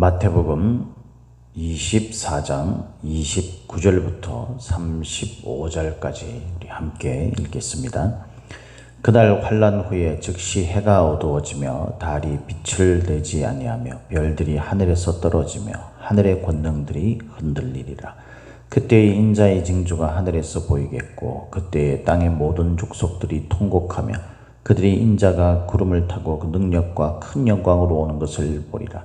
마태복음 24장 29절부터 35절까지 우리 함께 읽겠습니다. 그날 환란 후에 즉시 해가 어두워지며 달이 빛을 내지 아니하며 별들이 하늘에서 떨어지며 하늘의 권능들이 흔들리리라. 그때의 인자의 징조가 하늘에서 보이겠고 그때의 땅의 모든 족속들이 통곡하며 그들이 인자가 구름을 타고 그 능력과 큰 영광으로 오는 것을 보리라.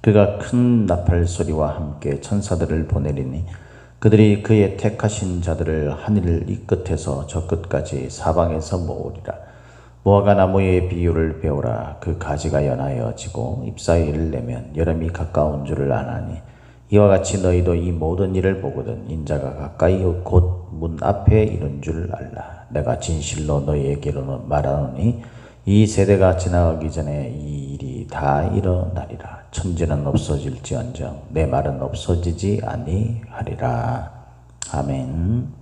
그가 큰 나팔 소리와 함께 천사들을 보내리니 그들이 그의 택하신 자들을 하늘 이 끝에서 저 끝까지 사방에서 모으리라. 무화과 나무의 비유를 배우라. 그 가지가 연하여 지고 잎사귀를 내면 여름이 가까운 줄을 아나니 이와 같이 너희도 이 모든 일을 보거든 인자가 가까이 곧 문 앞에 이른 줄 알라. 내가 진실로 너희에게로 말하노니 이 세대가 지나가기 전에 이 일이 다 일어나리라. 천지는 없어질지언정 내 말은 없어지지 아니하리라. 아멘.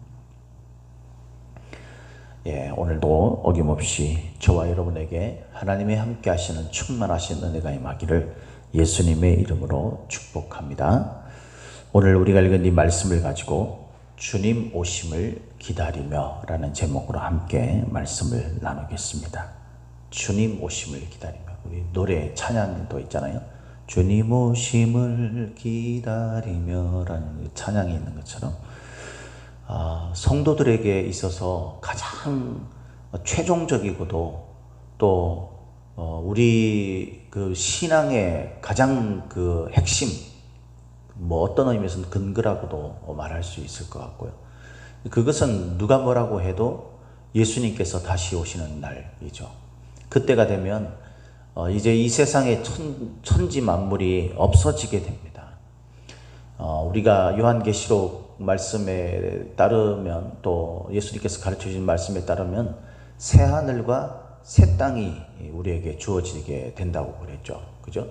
예, 오늘도 어김없이 저와 여러분에게 하나님의 함께 하시는 충만하신 은혜가 임하기를 예수님의 이름으로 축복합니다. 오늘 우리가 읽은 이 말씀을 가지고 주님 오심을 기다리며 라는 제목으로 함께 말씀을 나누겠습니다. 주님 오심을 기다리며 우리 노래 찬양도 있잖아요. 주님 오심을 기다리며 라는 찬양이 있는 것처럼 아, 성도들에게 있어서 가장 최종적이고도 또 어, 우리 그 신앙의 가장 그 핵심 뭐 어떤 의미에서는 근거라고도 말할 수 있을 것 같고요. 그것은 누가 뭐라고 해도 예수님께서 다시 오시는 날이죠. 그때가 되면 어, 이제 이 세상의 천, 천지 만물이 없어지게 됩니다. 어, 우리가 요한계시록 말씀에 따르면 또 예수님께서 가르쳐 주신 말씀에 따르면 새 하늘과 새 땅이 우리에게 주어지게 된다고 그랬죠. 그죠?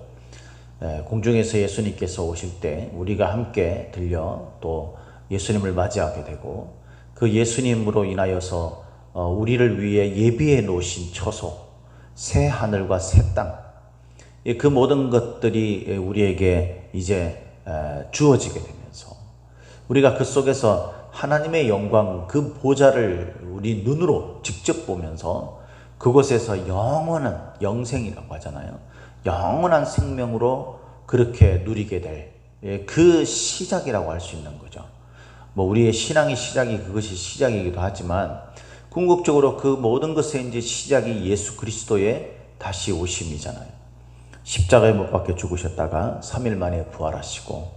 예, 공중에서 예수님께서 오실 때 우리가 함께 들려 또 예수님을 맞이하게 되고 그 예수님으로 인하여서 어, 우리를 위해 예비해 놓으신 처소, 새 하늘과 새 땅, 그 모든 것들이 우리에게 이제 주어지게 되면서 우리가 그 속에서 하나님의 영광, 그 보좌를 우리 눈으로 직접 보면서 그곳에서 영원한 영생이라고 하잖아요. 영원한 생명으로 그렇게 누리게 될 그 시작이라고 할 수 있는 거죠. 뭐 우리의 신앙의 시작이 그것이 시작이기도 하지만 궁극적으로 그 모든 것의 이제 시작이 예수 그리스도의 다시 오심이잖아요. 십자가에 못 박혀 죽으셨다가 3일 만에 부활하시고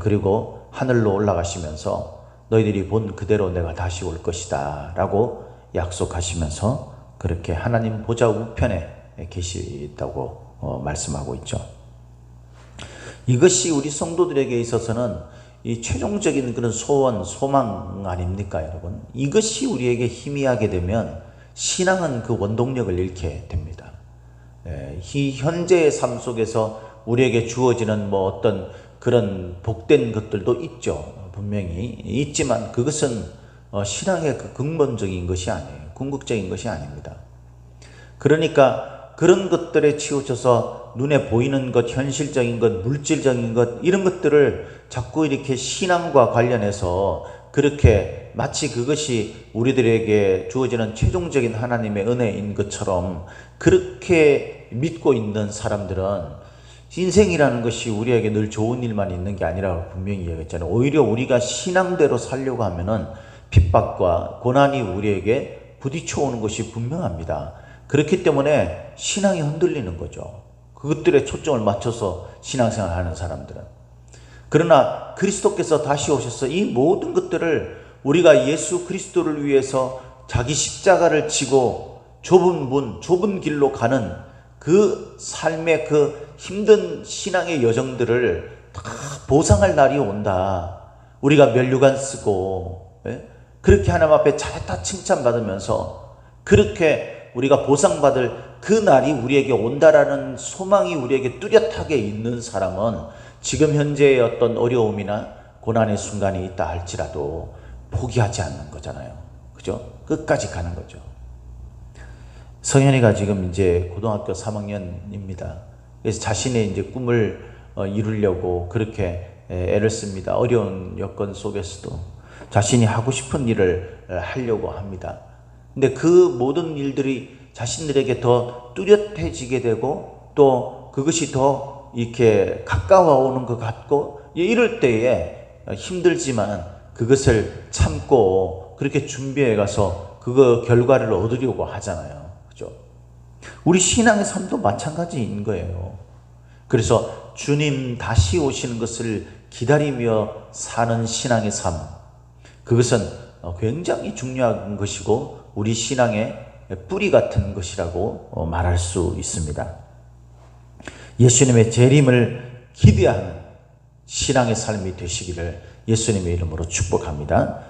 그리고 하늘로 올라가시면서 너희들이 본 그대로 내가 다시 올 것이다 라고 약속하시면서 그렇게 하나님 보좌 우편에 계시다고 어, 말씀하고 있죠. 이것이 우리 성도들에게 있어서는 이 최종적인 그런 소원, 소망 아닙니까, 여러분? 이것이 우리에게 희미하게 되면 신앙은 그 원동력을 잃게 됩니다. 예, 이 현재의 삶 속에서 우리에게 주어지는 뭐 어떤 그런 복된 것들도 있죠. 분명히 있지만 그것은 어, 신앙의 그 근본적인 것이 아니에요. 궁극적인 것이 아닙니다. 그러니까 그런 것들에 치우쳐서 눈에 보이는 것, 현실적인 것, 물질적인 것, 이런 것들을 자꾸 이렇게 신앙과 관련해서 그렇게 마치 그것이 우리들에게 주어지는 최종적인 하나님의 은혜인 것처럼 그렇게 믿고 있는 사람들은 인생이라는 것이 우리에게 늘 좋은 일만 있는 게 아니라고 분명히 얘기했잖아요. 오히려 우리가 신앙대로 살려고 하면은 핍박과 고난이 우리에게 부딪혀 오는 것이 분명합니다. 그렇기 때문에 신앙이 흔들리는 거죠. 그것들에 초점을 맞춰서 신앙생활 하는 사람들은. 그러나 그리스도께서 다시 오셔서 이 모든 것들을 우리가 예수 그리스도를 위해서 자기 십자가를 지고 좁은 문, 좁은 길로 가는 그 삶의 그 힘든 신앙의 여정들을 다 보상할 날이 온다. 우리가 면류관 쓰고, 예? 그렇게 하나님 앞에 잘했다 칭찬받으면서 그렇게 우리가 보상받을 그 날이 우리에게 온다라는 소망이 우리에게 뚜렷하게 있는 사람은 지금 현재의 어떤 어려움이나 고난의 순간이 있다 할지라도 포기하지 않는 거잖아요. 그죠? 끝까지 가는 거죠. 성현이가 지금 이제 고등학교 3학년입니다. 그래서 자신의 이제 꿈을 어, 이루려고 그렇게 에, 애를 씁니다. 어려운 여건 속에서도 자신이 하고 싶은 일을 어, 하려고 합니다. 근데 그 모든 일들이 자신들에게 더 뚜렷해지게 되고 또 그것이 더 이렇게 가까워오는 것 같고 예, 이럴 때에 힘들지만 그것을 참고 그렇게 준비해 가서 그거 결과를 얻으려고 하잖아요. 그죠? 우리 신앙의 삶도 마찬가지인 거예요. 그래서 주님 다시 오시는 것을 기다리며 사는 신앙의 삶. 그것은 굉장히 중요한 것이고 우리 신앙의 뿌리 같은 것이라고 어, 말할 수 있습니다. 예수님의 재림을 기대하는 신앙의 삶이 되시기를 예수님의 이름으로 축복합니다.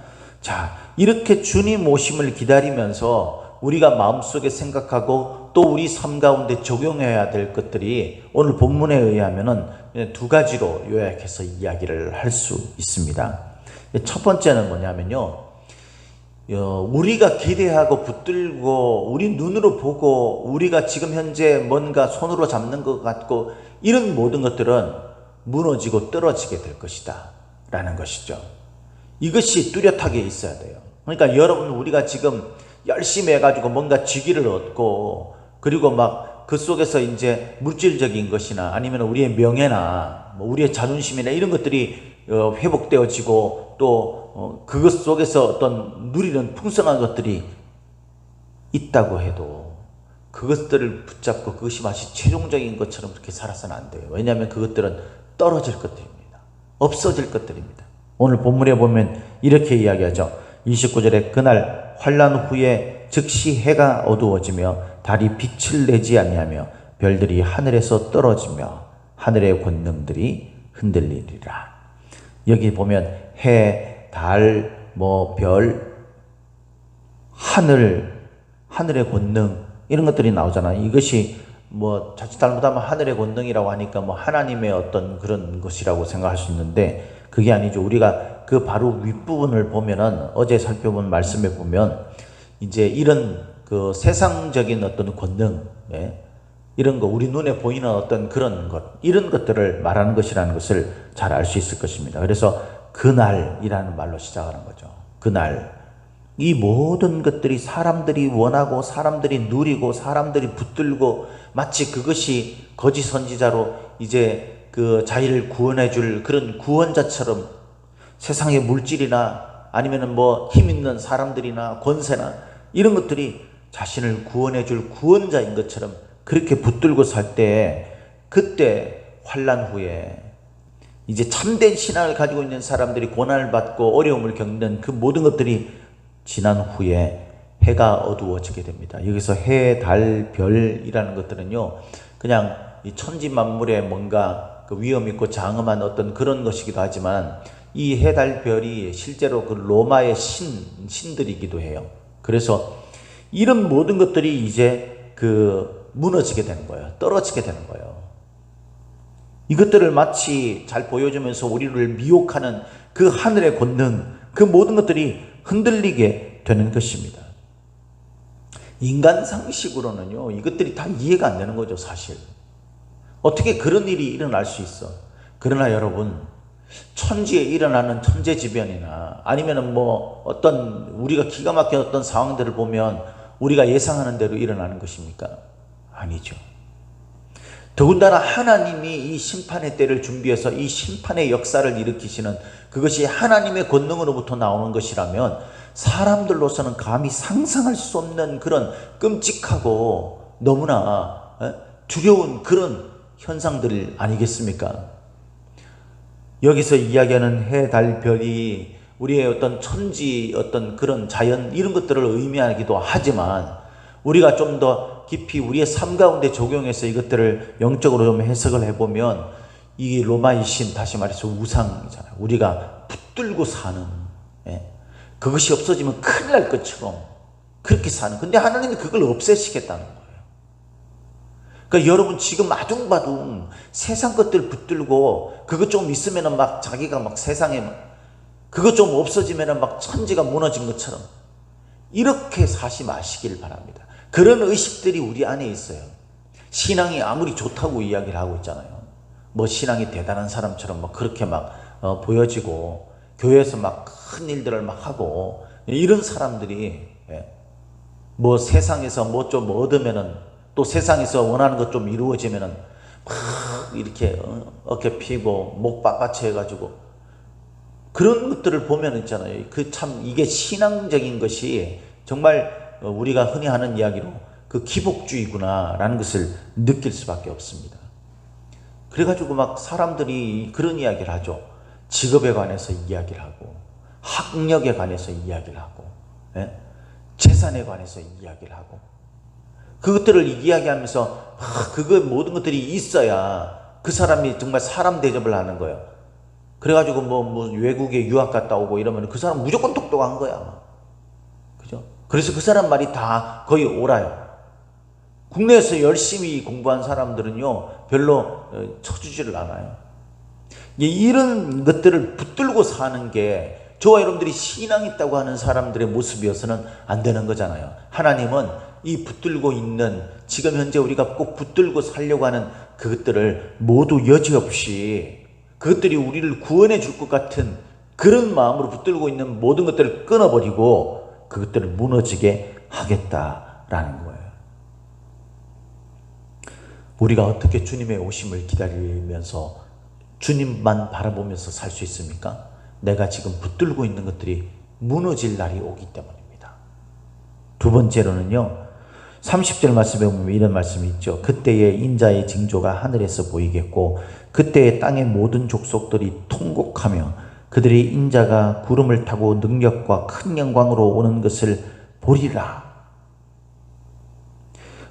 자, 이렇게 주님 오심을 기다리면서 우리가 마음속에 생각하고 또 우리 삶 가운데 적용해야 될 것들이 오늘 본문에 의하면은 두 가지로 요약해서 이야기를 할 수 있습니다. 첫 번째는 뭐냐면요. 어, 우리가 기대하고 붙들고 우리 눈으로 보고 우리가 지금 현재 뭔가 손으로 잡는 것 같고 이런 모든 것들은 무너지고 떨어지게 될 것이다 라는 것이죠. 이것이 뚜렷하게 있어야 돼요. 그러니까 여러분 우리가 지금 열심히 해가지고 뭔가 직위를 얻고 그리고 막 그 속에서 이제 물질적인 것이나 아니면 우리의 명예나 뭐 우리의 자존심이나 이런 것들이 어, 회복되어지고 또 어, 그것 속에서 어떤 누리는 풍성한 것들이 있다고 해도 그것들을 붙잡고 그것이 마치 최종적인 것처럼 그렇게 살아서는 안 돼요. 왜냐하면 그것들은 떨어질 것들입니다. 없어질 것들입니다. 오늘 본문에 보면 이렇게 이야기하죠. 29절에 그날 환란 후에 즉시 해가 어두워지며 달이 빛을 내지 아니하며 별들이 하늘에서 떨어지며 하늘의 권능들이 흔들리리라. 여기 보면 해, 달, 뭐 별, 하늘, 하늘의 권능 이런 것들이 나오잖아요. 이것이 뭐 자칫 잘못하면 하늘의 권능이라고 하니까 뭐 하나님의 어떤 그런 것이라고 생각할 수 있는데 그게 아니죠. 우리가 그 바로 윗부분을 보면은 어제 살펴본 말씀에 보면 이제 이런 그 세상적인 어떤 권능, 예? 이런 거 우리 눈에 보이는 어떤 그런 것 이런 것들을 말하는 것이라는 것을 잘 알 수 있을 것입니다. 그래서 그날이라는 말로 시작하는 거죠. 그날 이 모든 것들이 사람들이 원하고 사람들이 누리고 사람들이 붙들고 마치 그것이 거짓 선지자로 이제 그 자기를 구원해 줄 그런 구원자처럼 세상의 물질이나 아니면은 뭐 힘 있는 사람들이나 권세나 이런 것들이 자신을 구원해 줄 구원자인 것처럼 그렇게 붙들고 살 때 그때 환란 후에 이제 참된 신앙을 가지고 있는 사람들이 고난을 받고 어려움을 겪는 그 모든 것들이 지난 후에 해가 어두워지게 됩니다. 여기서 해, 달, 별이라는 것들은요, 그냥 이 천지 만물에 뭔가 그 위험 있고 장엄한 어떤 그런 것이기도 하지만 이 해, 달, 별이 실제로 그 로마의 신, 신들이기도 해요. 그래서 이런 모든 것들이 이제 그 무너지게 되는 거예요. 떨어지게 되는 거예요. 이것들을 마치 잘 보여주면서 우리를 미혹하는 그 하늘의 권능, 그 모든 것들이 흔들리게 되는 것입니다. 인간 상식으로는요, 이것들이 다 이해가 안 되는 거죠, 사실. 어떻게 그런 일이 일어날 수 있어? 그러나 여러분, 천지에 일어나는 천재지변이나 아니면은 뭐 어떤 우리가 기가 막힌 어떤 상황들을 보면 우리가 예상하는 대로 일어나는 것입니까? 아니죠. 더군다나 하나님이 이 심판의 때를 준비해서 이 심판의 역사를 일으키시는 그것이 하나님의 권능으로부터 나오는 것이라면 사람들로서는 감히 상상할 수 없는 그런 끔찍하고 너무나 두려운 그런 현상들 아니겠습니까? 여기서 이야기하는 해, 달, 별이 우리의 어떤 천지 어떤 그런 자연 이런 것들을 의미하기도 하지만 우리가 좀더 깊이 우리의 삶 가운데 적용해서 이것들을 영적으로 좀 해석을 해보면 이 로마의 신 다시 말해서 우상이잖아요. 우리가 붙들고 사는 예. 그것이 없어지면 큰일 날 것처럼 그렇게 사는. 근데 하나님이 그걸 없애시겠다는 거예요. 그러니까 여러분 지금 아둥바둥 세상 것들 붙들고 그것 좀 있으면은 막 자기가 막 세상에 막 그것 좀 없어지면 막 천지가 무너진 것처럼 이렇게 사시 마시길 바랍니다. 그런 의식들이 우리 안에 있어요. 신앙이 아무리 좋다고 이야기를 하고 있잖아요. 뭐 신앙이 대단한 사람처럼 막 그렇게 막 어, 보여지고 교회에서 막 큰 일들을 막 하고 이런 사람들이 예, 뭐 세상에서 뭐 좀 얻으면은 또 세상에서 원하는 것 좀 이루어지면은 막 이렇게 어, 어깨 피고 목 빳빳이 해가지고 그런 것들을 보면 있잖아요. 그 참 이게 신앙적인 것이 정말 어, 우리가 흔히 하는 이야기로 그 기복주의구나라는 것을 느낄 수밖에 없습니다. 그래가지고 막 사람들이 그런 이야기를 하죠. 직업에 관해서 이야기를 하고, 학력에 관해서 이야기를 하고, 예? 재산에 관해서 이야기를 하고, 그것들을 이야기하면서 아, 그거 모든 것들이 있어야 그 사람이 정말 사람 대접을 하는 거예요. 그래가지고 뭐, 뭐 외국에 유학 갔다 오고 이러면 그 사람 무조건 똑똑한 거야. 그래서 그 사람 말이 다 거의 옳아요. 국내에서 열심히 공부한 사람들은요, 별로 어, 쳐주지를 않아요. 이- 이런 것들을 붙들고 사는 게 저와 여러분들이 신앙 있다고 하는 사람들의 모습이어서는 안 되는 거잖아요. 하나님은 이 붙들고 있는 지금 현재 우리가 꼭 붙들고 살려고 하는 그것들을 모두 여지없이 그것들이 우리를 구원해 줄 것 같은 그런 마음으로 붙들고 있는 모든 것들을 끊어버리고 그것들을 무너지게 하겠다라는 거예요. 우리가 어떻게 주님의 오심을 기다리면서 주님만 바라보면서 살 수 있습니까? 내가 지금 붙들고 있는 것들이 무너질 날이 오기 때문입니다. 두 번째로는요, 30절 말씀에 보면 이런 말씀이 있죠. 그때에 인자의 징조가 하늘에서 보이겠고, 그때에 땅의 모든 족속들이 통곡하며 그들의 인자가 구름을 타고 능력과 큰 영광으로 오는 것을 보리라.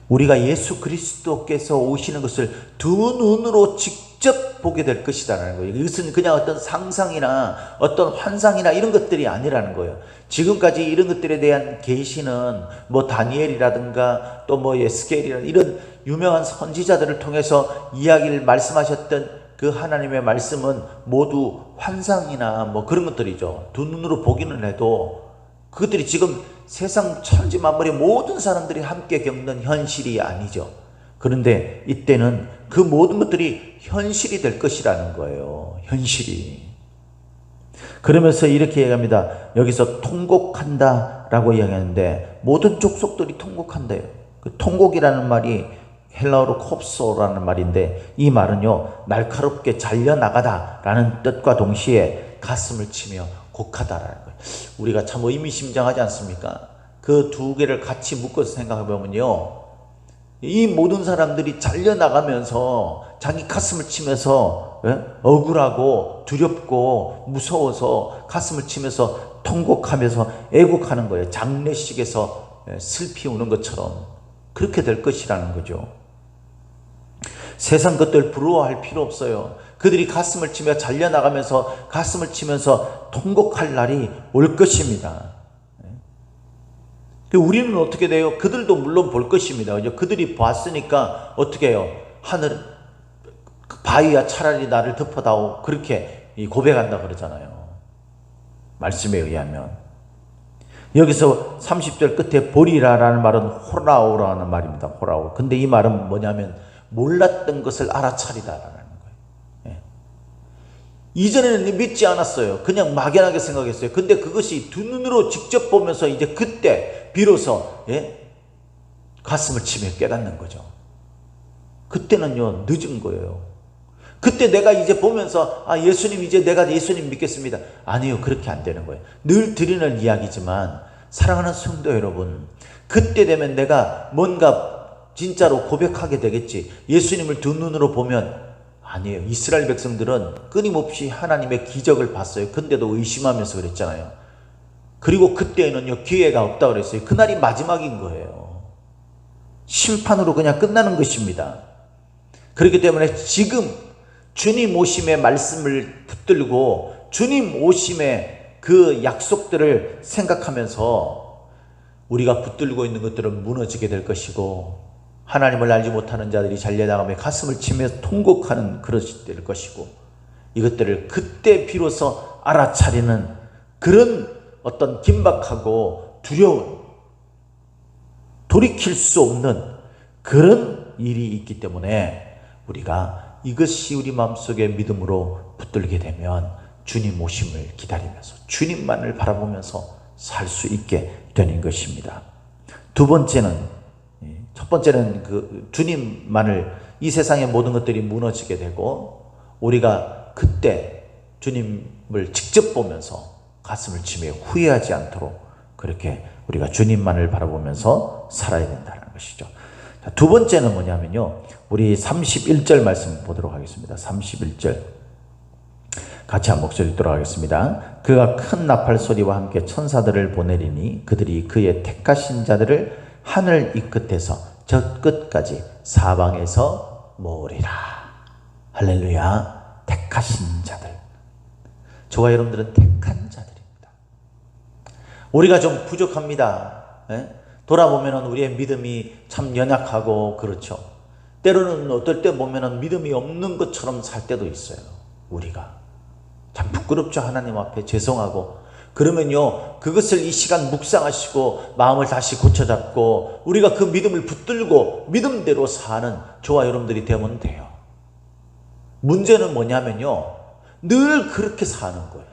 우리가 예수 그리스도께서 오시는 것을 두 눈으로 직접 보게 될 것이다라는 거예요. 이것은 그냥 어떤 상상이나 어떤 환상이나 이런 것들이 아니라는 거예요. 지금까지 이런 것들에 대한 계시는 뭐 다니엘이라든가 또뭐 에스겔이라 이런 유명한 선지자들을 통해서 이야기를 말씀하셨던 그 하나님의 말씀은 모두 환상이나 뭐 그런 것들이죠. 두 눈으로 보기는 해도 그것들이 지금 세상 천지 만물의 모든 사람들이 함께 겪는 현실이 아니죠. 그런데 이때는 그 모든 것들이 현실이 될 것이라는 거예요. 현실이. 그러면서 이렇게 얘기합니다. 여기서 통곡한다 라고 이야기하는데 모든 족속들이 통곡한대요. 그 통곡이라는 말이 헬라어로 콥소라는 말인데 이 말은요 날카롭게 잘려 나가다라는 뜻과 동시에 가슴을 치며 곡하다라는 거예요. 우리가 참 의미심장하지 않습니까? 그 두 개를 같이 묶어서 생각해 보면요. 이 모든 사람들이 잘려 나가면서 자기 가슴을 치면서 예? 억울하고 두렵고 무서워서 가슴을 치면서 통곡하면서 애곡하는 거예요. 장례식에서 예, 슬피 우는 것처럼 그렇게 될 것이라는 거죠. 세상 것들 부러워할 필요 없어요. 그들이 가슴을 치며 잘려나가면서 가슴을 치면서 통곡할 날이 올 것입니다. 그 우리는 어떻게 돼요? 그들도 물론 볼 것입니다. 그들이 봤으니까 어떻게 해요? 하늘, 바위야 차라리 나를 덮어다오. 그렇게 이 고백한다 그러잖아요. 말씀에 의하면. 여기서 30절 끝에 보리라라는 말은 호라오라는 말입니다. 호라오. 근데 이 말은 뭐냐면 몰랐던 것을 알아차리다라는 거예요. 예. 이전에는 믿지 않았어요. 그냥 막연하게 생각했어요. 근데 그것이 두 눈으로 직접 보면서 이제 그때 비로소 예? 가슴을 치며 깨닫는 거죠. 그때는요 늦은 거예요. 그때 내가 이제 보면서 아 예수님 이제 내가 예수님 믿겠습니다. 아니요 그렇게 안 되는 거예요. 늘 드리는 이야기지만 사랑하는 성도 여러분 그때 되면 내가 뭔가 진짜로 고백하게 되겠지. 예수님을 두 눈으로 보면 아니에요. 이스라엘 백성들은 끊임없이 하나님의 기적을 봤어요. 근데도 의심하면서 그랬잖아요. 그리고 그때는요 기회가 없다 그랬어요. 그날이 마지막인 거예요. 심판으로 그냥 끝나는 것입니다. 그렇기 때문에 지금 주님 오심의 말씀을 붙들고 주님 오심의 그 약속들을 생각하면서 우리가 붙들고 있는 것들은 무너지게 될 것이고 하나님을 알지 못하는 자들이 잘려나가며 가슴을 치며 통곡하는 그릇이 될 것이고 이것들을 그때 비로소 알아차리는 그런 어떤 긴박하고 두려운 돌이킬 수 없는 그런 일이 있기 때문에 우리가 이것이 우리 마음속에 믿음으로 붙들게 되면 주님 오심을 기다리면서 주님만을 바라보면서 살 수 있게 되는 것입니다. 두 번째는 예, 첫 번째는 그 주님만을 이 세상의 모든 것들이 무너지게 되고 우리가 그때 주님을 직접 보면서 가슴을 치며 후회하지 않도록 그렇게 우리가 주님만을 바라보면서 살아야 된다는 것이죠. 자, 두 번째는 뭐냐면요. 우리 31절 말씀 보도록 하겠습니다. 31절. 같이 한 목소리 들어가겠습니다. 그가 큰 나팔 소리와 함께 천사들을 보내리니 그들이 그의 택하신 자들을 하늘 이 끝에서 저 끝까지 사방에서 모으리라. 할렐루야. 택하신 자들. 저와 여러분들은 택한 자들입니다. 우리가 좀 부족합니다. 예? 돌아보면 우리의 믿음이 참 연약하고 그렇죠. 때로는 어떨 때 보면 믿음이 없는 것처럼 살 때도 있어요. 우리가. 참 부끄럽죠. 하나님 앞에 죄송하고. 그러면요, 그것을 이 시간 묵상하시고 마음을 다시 고쳐잡고 우리가 그 믿음을 붙들고 믿음대로 사는 저와 여러분들이 되면 돼요. 문제는 뭐냐면요, 늘 그렇게 사는 거예요.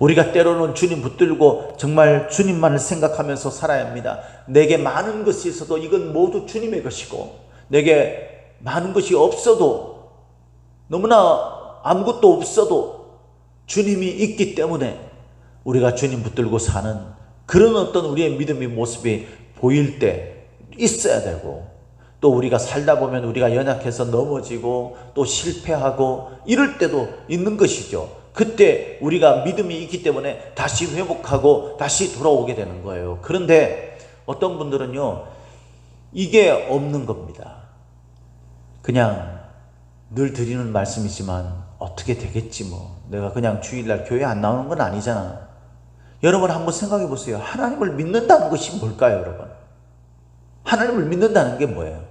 우리가 때로는 주님 붙들고 정말 주님만을 생각하면서 살아야 합니다. 내게 많은 것이 있어도 이건 모두 주님의 것이고, 내게 많은 것이 없어도 너무나 아무것도 없어도 주님이 있기 때문에 우리가 주님 붙들고 사는 그런 어떤 우리의 믿음의 모습이 보일 때 있어야 되고 또 우리가 살다 보면 우리가 연약해서 넘어지고 또 실패하고 이럴 때도 있는 것이죠. 그때 우리가 믿음이 있기 때문에 다시 회복하고 다시 돌아오게 되는 거예요. 그런데 어떤 분들은요, 이게 없는 겁니다. 그냥 늘 드리는 말씀이지만 어떻게 되겠지 뭐. 내가 그냥 주일날 교회 안 나오는 건 아니잖아. 여러분 한번 생각해 보세요. 하나님을 믿는다는 것이 뭘까요, 여러분? 하나님을 믿는다는 게 뭐예요?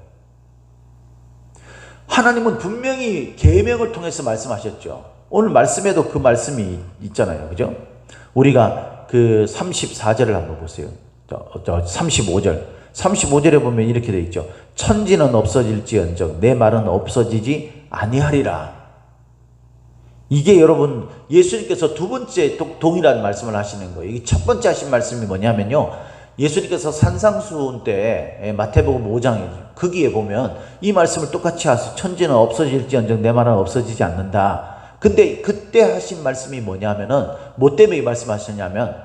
하나님은 분명히 계명을 통해서 말씀하셨죠. 오늘 말씀에도 그 말씀이 있잖아요. 그죠? 우리가 그 34절을 한번 보세요. 저, 저 35절. 35절에 보면 이렇게 돼 있죠. 천지는 없어질지언정 내 말은 없어지지 아니하리라. 이게 여러분 예수님께서 두 번째 동일한 말씀을 하시는 거예요. 이게 첫 번째 하신 말씀이 뭐냐면요. 예수님께서 산상수훈 때 마태복음 5장에 거기에 보면 이 말씀을 똑같이 하세요. 천지는 없어질지언정 내 말은 없어지지 않는다. 근데 그때 하신 말씀이 뭐냐면은 뭐 때문에 이 말씀하셨냐면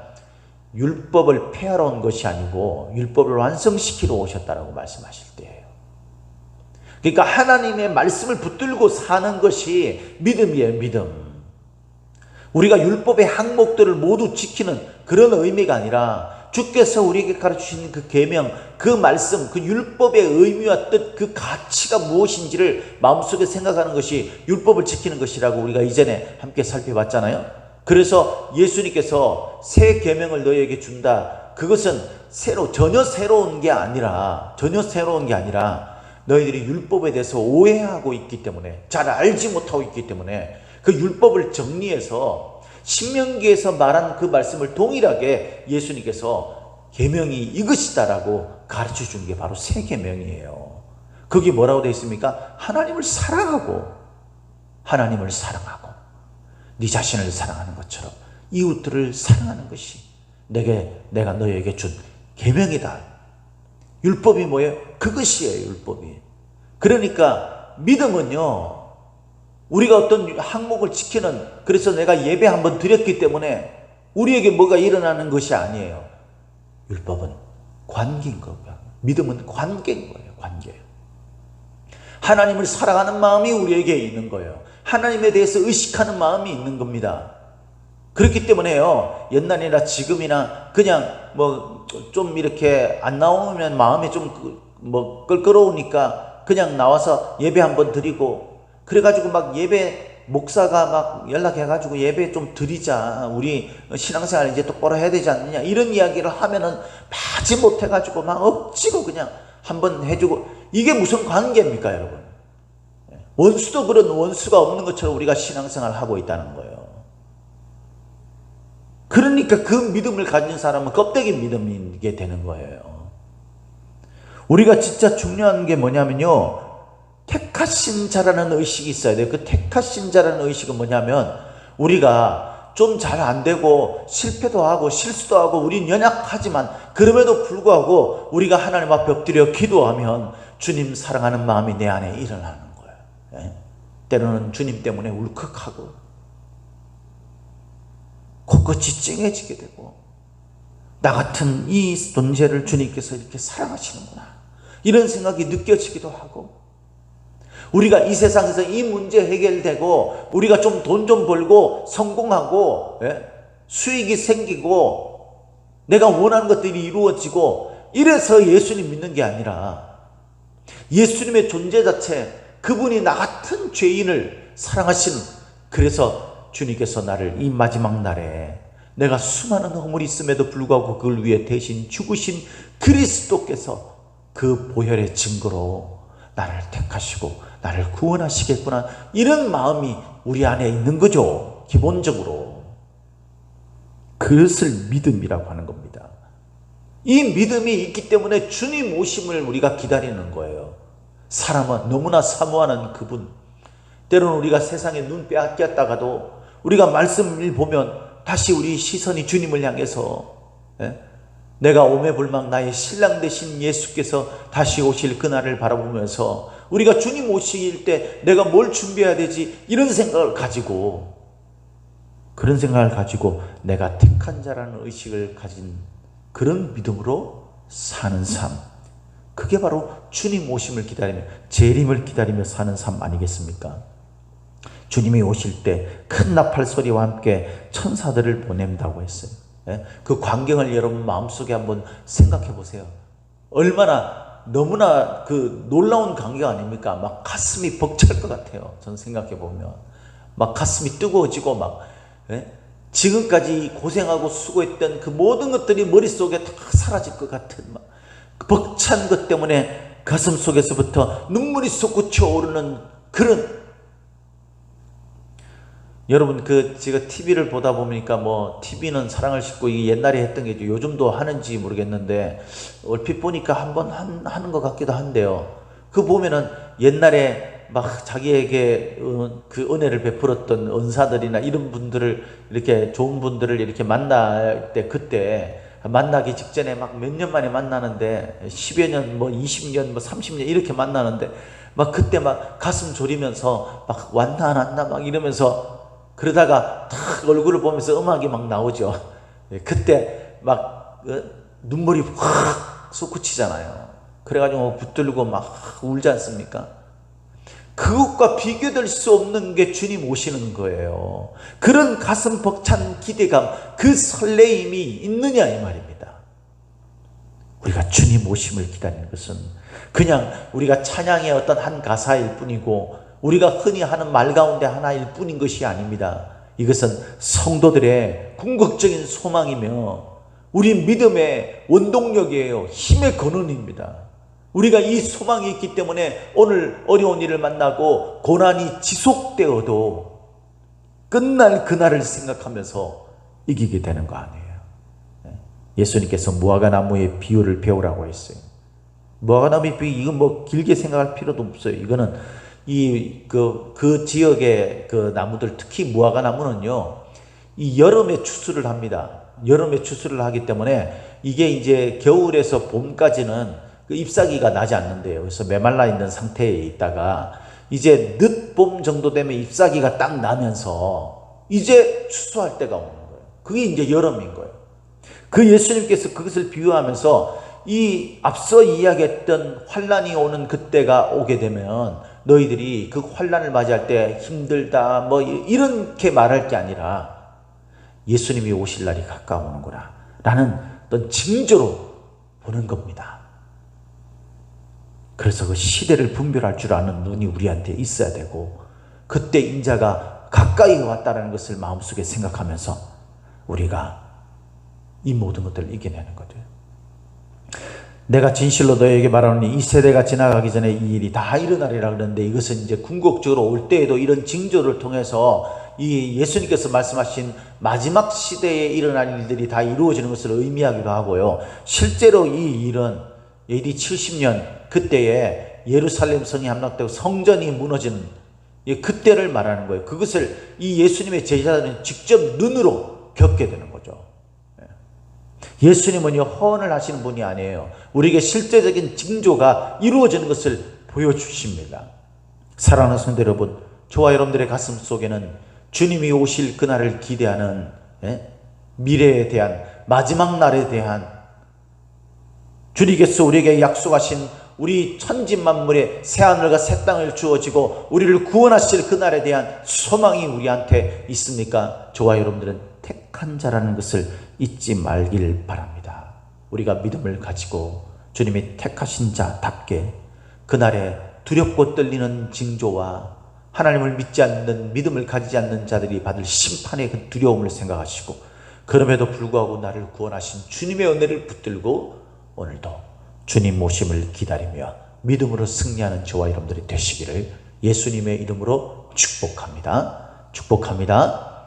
율법을 폐하러 온 것이 아니고 율법을 완성시키러 오셨다라고 말씀하실. 그러니까 하나님의 말씀을 붙들고 사는 것이 믿음이에요, 믿음. 우리가 율법의 항목들을 모두 지키는 그런 의미가 아니라 주께서 우리에게 가르치신 그 계명, 그 말씀, 그 율법의 의미와 뜻, 그 가치가 무엇인지를 마음속에 생각하는 것이 율법을 지키는 것이라고 우리가 이전에 함께 살펴봤잖아요. 그래서 예수님께서 새 계명을 너희에게 준다. 그것은 새로 전혀 새로운 게 아니라 전혀 새로운 게 아니라 너희들이 율법에 대해서 오해하고 있기 때문에 잘 알지 못하고 있기 때문에 그 율법을 정리해서 신명기에서 말한 그 말씀을 동일하게 예수님께서 계명이 이것이다라고 가르쳐 준 게 바로 새 계명이에요. 거기 뭐라고 되어 있습니까? 하나님을 사랑하고 하나님을 사랑하고 네 자신을 사랑하는 것처럼 이웃들을 사랑하는 것이 내게 내가 너에게 준 계명이다. 율법이 뭐예요? 그것이에요, 율법이. 그러니까 믿음은요. 우리가 어떤 항목을 지키는 그래서 내가 예배 한번 드렸기 때문에 우리에게 뭐가 일어나는 것이 아니에요. 율법은 관계인 거고요. 믿음은 관계인 거예요. 관계. 하나님을 사랑하는 마음이 우리에게 있는 거예요. 하나님에 대해서 의식하는 마음이 있는 겁니다. 그렇기 때문에요. 옛날이나 지금이나 그냥 뭐 좀 이렇게 안 나오면 마음이 좀 뭐 끌끌어오니까 그냥 나와서 예배 한번 드리고 그래가지고 막 예배 목사가 막 연락해가지고 예배 좀 드리자. 우리 신앙생활 이제 똑바로 해야 되지 않느냐. 이런 이야기를 하면은 마지 못해가지고 막 억지로 그냥 한번 해주고 이게 무슨 관계입니까 여러분? 원수도 그런 원수가 없는 것처럼 우리가 신앙생활 하고 있다는 거예요 그러니까 그 믿음을 가진 사람은 껍데기 믿음이게 되는 거예요 우리가 진짜 중요한 게 뭐냐면요 택 택하신 자라는 의식이 있어야 돼요. 그 택하신 자라는 의식은 뭐냐면 우리가 좀 잘 안 되고 실패도 하고 실수도 하고 우린 연약하지만 그럼에도 불구하고 우리가 하나님 앞에 엎드려 기도하면 주님 사랑하는 마음이 내 안에 일어나는 거예요. 예? 때로는 주님 때문에 울컥하고 곳곳이 찡해지게 되고 나 같은 이 존재를 주님께서 이렇게 사랑하시는구나 이런 생각이 느껴지기도 하고 우리가 이 세상에서 이 문제 해결되고 우리가 좀돈좀 벌고 성공하고 예? 수익이 생기고 내가 원하는 것들이 이루어지고 이래서 예수님 믿는 게 아니라 예수님의 존재 자체 그분이 나 같은 죄인을 사랑하시는 그래서 주님께서 나를 이 마지막 날에 내가 수많은 허물이 있음에도 불구하고 그걸 위해 대신 죽으신 그리스도께서 그 보혈의 증거로 나를 택하시고 나를 구원하시겠구나 이런 마음이 우리 안에 있는 거죠. 기본적으로. 그것을 믿음이라고 하는 겁니다. 이 믿음이 있기 때문에 주님 오심을 우리가 기다리는 거예요. 사람은 너무나 사모하는 그분. 때로는 우리가 세상에 눈 빼앗겼다가도 우리가 말씀을 보면 다시 우리 시선이 주님을 향해서 예? 내가 오매 불망 나의 신랑 되신 예수께서 다시 오실 그날을 바라보면서 우리가 주님 오실 때 내가 뭘 준비해야 되지 이런 생각을 가지고 그런 생각을 가지고 내가 택한 자라는 의식을 가진 그런 믿음으로 사는 삶 그게 바로 주님 오심을 기다리며 재림을 기다리며 사는 삶 아니겠습니까? 주님이 오실 때 큰 나팔 소리와 함께 천사들을 보낸다고 했어요. 예? 그 광경을 여러분 마음속에 한번 생각해 보세요. 얼마나 너무나 그 놀라운 광경 아닙니까? 막 가슴이 벅찰 것 같아요. 저는 생각해 보면 막 가슴이 뜨거워지고 막 예? 지금까지 고생하고 수고했던 그 모든 것들이 머릿속에 다 사라질 것 같은 막 벅찬 것 때문에 가슴 속에서부터 눈물이 솟구쳐 오르는 그런 여러분 그 제가 TV를 보다 보니까 뭐 TV는 사랑을 싣고 이게 옛날에 했던 게 요즘도 하는지 모르겠는데 얼핏 보니까 한번 하는 것 같기도 한데요. 그 보면은 옛날에 막 자기에게 어, 그 은혜를 베풀었던 은사들이나 이런 분들을 이렇게 좋은 분들을 이렇게 만날 때 그때 만나기 직전에 막 몇 년 만에 만나는데 10여 년, 뭐 20년, 뭐 30년 이렇게 만나는데 막 그때 막 가슴 졸이면서 막 왔나 안 왔나 막 이러면서 그러다가 탁 얼굴을 보면서 음악이 막 나오죠. 예, 그때 막 어, 눈물이 확 솟구치잖아요. 그래가지고 붙들고 막 울지 않습니까? 그것과 비교될 수 없는 게 주님 오시는 거예요. 그런 가슴 벅찬 기대감, 그 설레임이 있느냐 이 말입니다. 우리가 주님 오심을 기다리는 것은 그냥 우리가 찬양의 어떤 한 가사일 뿐이고 우리가 흔히 하는 말 가운데 하나일 뿐인 것이 아닙니다. 이것은 성도들의 궁극적인 소망이며 우리 믿음의 원동력이에요. 힘의 근원입니다. 우리가 이 소망이 있기 때문에 오늘 어려운 일을 만나고 고난이 지속되어도 끝날 그날을 생각하면서 이기게 되는 거 아니에요. 예수님께서 무화과 나무의 비유를 배우라고 했어요. 무화과 나무의 비유 이건 뭐 길게 생각할 필요도 없어요. 이거는 이그 그 지역의 그 나무들 특히 무화과 나무는요 이 여름에 추수를 합니다. 여름에 추수를 하기 때문에 이게 이제 겨울에서 봄까지는 그 잎사귀가 나지 않는데요. 그래서 메말라 있는 상태에 있다가 이제 늦봄 정도 되면 잎사귀가 딱 나면서 이제 추수할 때가 오는 거예요. 그게 이제 여름인 거예요. 그 예수님께서 그것을 비유하면서 이 앞서 이야기했던 환란이 오는 그때가 오게 되면 너희들이 그 환란을 맞이할 때 힘들다 뭐 이렇게 말할 게 아니라 예수님이 오실 날이 가까우는구나 라는 어떤 징조로 보는 겁니다. 그래서 그 시대를 분별할 줄 아는 눈이 우리한테 있어야 되고 그때 인자가 가까이 왔다는 것을 마음속에 생각하면서 우리가 이 모든 것들을 이겨내는 거죠. 내가 진실로 너에게 말하노니 이 세대가 지나가기 전에 이 일이 다 일어나리라 그러는데 이것은 이제 궁극적으로 올 때에도 이런 징조를 통해서 이 예수님께서 말씀하신 마지막 시대에 일어날 일들이 다 이루어지는 것을 의미하기도 하고요. 실제로 이 일은 AD 70년 그때에 때 예루살렘 성이 함락되고 성전이 이 그때를 말하는 거예요. 그것을 이 예수님의 제자들은 직접 눈으로 겪게 되는 거죠. 예. 예수님은요 허언을 하시는 분이 아니에요. 우리에게 실제적인 징조가 이루어지는 것을 보여주십니다. 사랑하는 성도 여러분, 저와 여러분들의 가슴 속에는 주님이 오실 그날을 기대하는 예? 미래에 대한 마지막 날에 대한 주님께서 우리에게 약속하신 우리 천지 만물의 새 하늘과 새 땅을 주어지고 우리를 구원하실 그날에 대한 소망이 우리한테 있습니까? 저와 여러분들은 택한 자라는 것을 잊지 말길 바랍니다. 우리가 믿음을 가지고 주님이 택하신 자답게 그날에 두렵고 떨리는 징조와 하나님을 믿지 않는 믿음을 가지지 않는 자들이 받을 심판의 그 두려움을 생각하시고 그럼에도 불구하고 나를 구원하신 주님의 은혜를 붙들고 오늘도 주님 모심을 기다리며 믿음으로 승리하는 저와 여러분들이 되시기를 예수님의 이름으로 축복합니다. 축복합니다.